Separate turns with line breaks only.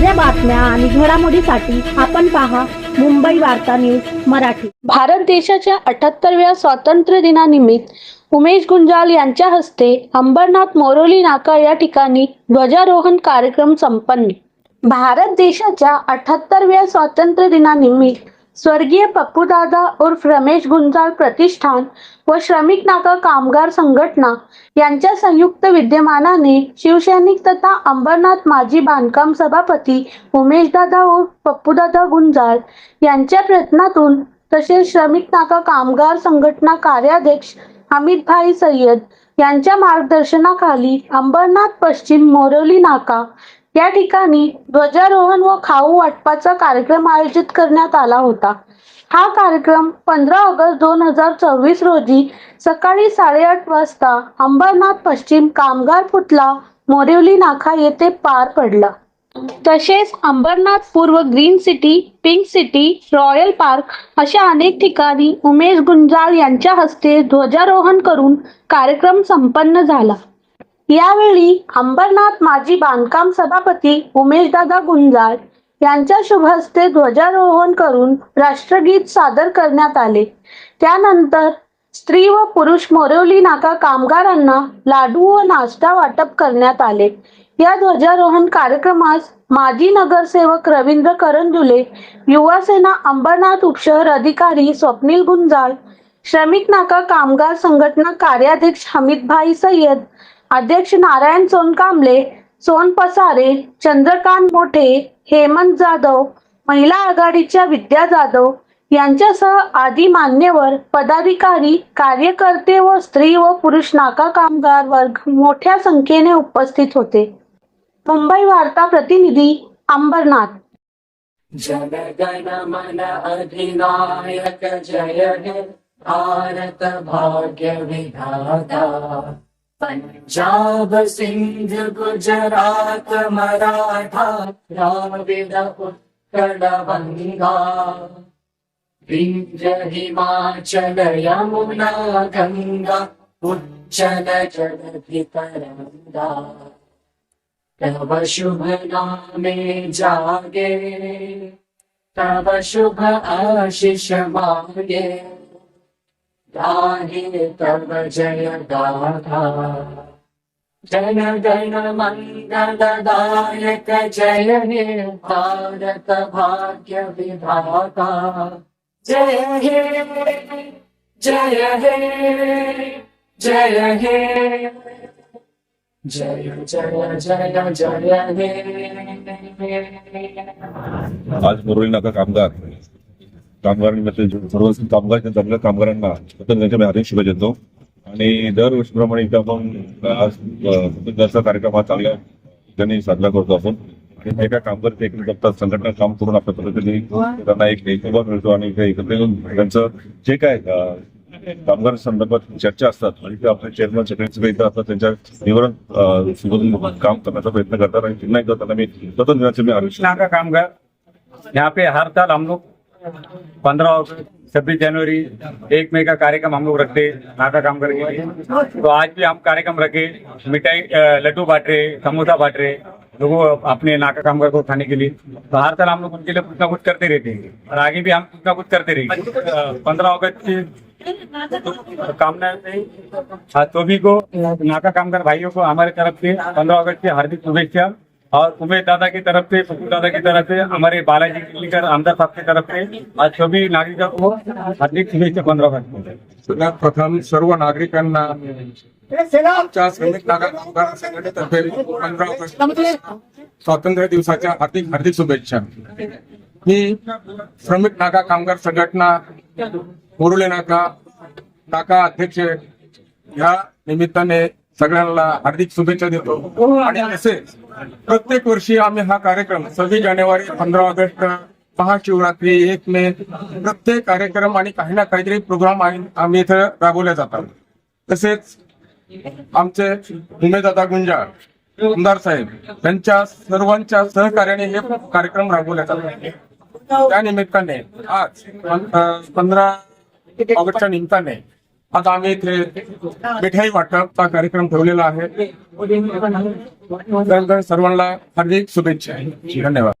बातम्या आणि घडामोडीसाठी आपण पहा मुंबई वार्ता न्यूज मराठी. भारत देशाच्या अठ्याहत्तरव्या स्वातंत्र्य दिनानिमित्त उमेश गुंजाल यांच्या हस्ते अंबरनाथ मोरोली नाका या ठिकाणी ध्वजारोहण कार्यक्रम संपन्न. भारत देशाच्या अठ्याहत्तरव्या स्वातंत्र्य दिनानिमित्त स्वर्गीय पप्पूदादा उर्फ रमेश गुंजाळ प्रतिष्ठान व श्रमिक नाका कामगार संघटना यांच्या संयुक्त विद्यमानाने शिवसैनिक तथा अंबरनाथ माजी बांधकाम सभापती उमेशदादा उर्फ पप्पूदादा गुंजाळ यांच्या प्रयत्नातून तसेच श्रमिक नाका कामगार संघटना कार्याध्यक्ष हमीदभाई सय्यद यांच्या मार्गदर्शनाखाली अंबरनाथ पश्चिम मोरोली नाका या ठिकाणी ध्वजारोहण व खाऊ वाटपाचा कार्यक्रम आयोजित करण्यात आला होता. हा कार्यक्रम पंधरा ऑगस्ट दोन हजार चोवीस रोजी सकाळी साडेआठ वाजता अंबरनाथ पश्चिम कामगार पुतला मोरिवली नाका येथे पार पडला. तसेच अंबरनाथ पूर्व green city pink city royal park अशा अनेक ठिकाणी उमेश गुंजाळ यांच्या हस्ते ध्वजारोहण करून कार्यक्रम संपन्न झाला. यावेळी अंबरनाथ माजी बांधकाम सभापती उमेशदादा गुंजाळ यांच्या शुभ हस्ते ध्वजारोहण करून राष्ट्रगीत सादर करण्यात आले. त्यानंतर स्त्री व पुरुष मोरवली नाका कामगारांना लाडू व नाश्ता वाटप करण्यात आले. या ध्वजारोहण कार्यक्रमास माजी नगरसेवक रवींद्र करंजुले युवासेना अंबरनाथ उपशहर अधिकारी स्वप्नील गुंजाळ श्रमिक नाका कामगार संघटना कार्याध्यक्ष हमीदभाई सय्यद अध्यक्ष नारायण सोनकांबले सोन पसारे चंद्रकांत मोठे हेमंत जाधव महिला आघाडीच्या विद्या जाधव यांच्यासह आदी मान्यवर पदाधिकारी कार्यकर्ते व स्त्री व पुरुष नाका कामगार वर्ग मोठ्या संख्येने उपस्थित होते. मुंबई वार्ता प्रतिनिधी अंबरनाथ.
जनगण मन अधिनायक जय हे भारत भाग्य विधाता. पञ्जाब सिन्ध गुजरात मराठा रामकर गङ्गा विन्द्र हिमाचल यमुना गङ्गा उज्जल जग विकरङ्गा तव शुभ नामे जागे तव शुभ आशिष मागे। जय गाथा जन गण मंगल दायक जय हे भारत भाग्य विधाता जय हे जय हे जय हे जय जय जय जय हे
आज मुरळी नाका कामगार। कामगारांमध्ये सर्व कामगार चांगल्या कामगारांना स्वातंत्र्याच्या मी हार्दिक शुभेच्छा देतो. आणि दरवर्षीप्रमाणे इथं आपण आज कार्यक्रम हा चांगल्या त्यांनी साजरा करतो आपण. आणि जे काय कामगार ते एकत्र जगतात संघटना काम करून आपल्या पद्धतीने त्यांना एक एकमेव मिळतो आणि एकत्र येऊन त्यांचं जे काय कामगार संदर्भात चर्चा असतात आणि ते आपले चेअरमन सेक्रेटरी इथं असतात त्यांच्या निवारण अं, सोबत काम करण्याचा प्रयत्न करतात आणि पुन्हा एकदा त्यांना मी स्वातंत्र्य दिनाचे मी हार्दिक
कामगार. यहाँ पे हर साल हम लोग पंद्रह अगस्त छब्बीस जनवरी, एक मई का कार्यक्रम हम लोग रखते नाका कामगार के लिए तो आज भी हम कार्यक्रम रखे, मिठाई लड्डू बांट रहे, समोसा बांट रहे, लोगों अपने नाका कामगार को खाने के लिए। तो हर साल हम लोग उनके लिए कुछ ना कुछ करते रहते हैं। और आगे भी हम कुछ ना कुछ करते रहेंगे। पंद्रह अगस्त कामना है। को नाका कामगार भाइयों को, हमारे तरफ़ से पंद्रह अगस्त की हार्दिक शुभेच्छा। और उमेश दादा की तरफ से पप्पू दादा की तरफ से हमारे बालाजी किलीकर आमदार साहब की तरफ से आज सभी नागरिकों को हार्दिक शुभेच्छा पंद्रह
सगळ्यात प्रथम सर्व नागरिकांना आमच्या श्रमिक कामगार संघटनेतर्फे पंधरा ऑगस्ट स्वातंत्र्य दिवसाच्या हार्दिक हार्दिक शुभेच्छा. मी श्रमिक नागा कामगार संघटना मुरुले नाका नाका अध्यक्ष या निमित्ताने सगळ्यांना हार्दिक शुभेच्छा देतो. आणि तसेच प्रत्येक वर्षी आम्ही हा कार्यक्रम सव्वीस जानेवारी पंधरा ऑगस्ट महाशिवरात्री एक मे प्रत्येक कार्यक्रम आणि काही ना काहीतरी प्रोग्राम आम्ही इथं राबवले जातात. तसेच आमचे उमेददादा गुंजाळ आमदार साहेब यांच्या सर्वांच्या सहकार्याने हे कार्यक्रम राबवले जातात. त्या निमित्ताने आज पंधरा ऑगस्टच्या निमित्ताने आता आम्ही इथे मिठाई वाटपचा कार्यक्रम ठेवलेला आहे. त्यानंतर सर्वांना हार्दिक शुभेच्छा. धन्यवाद.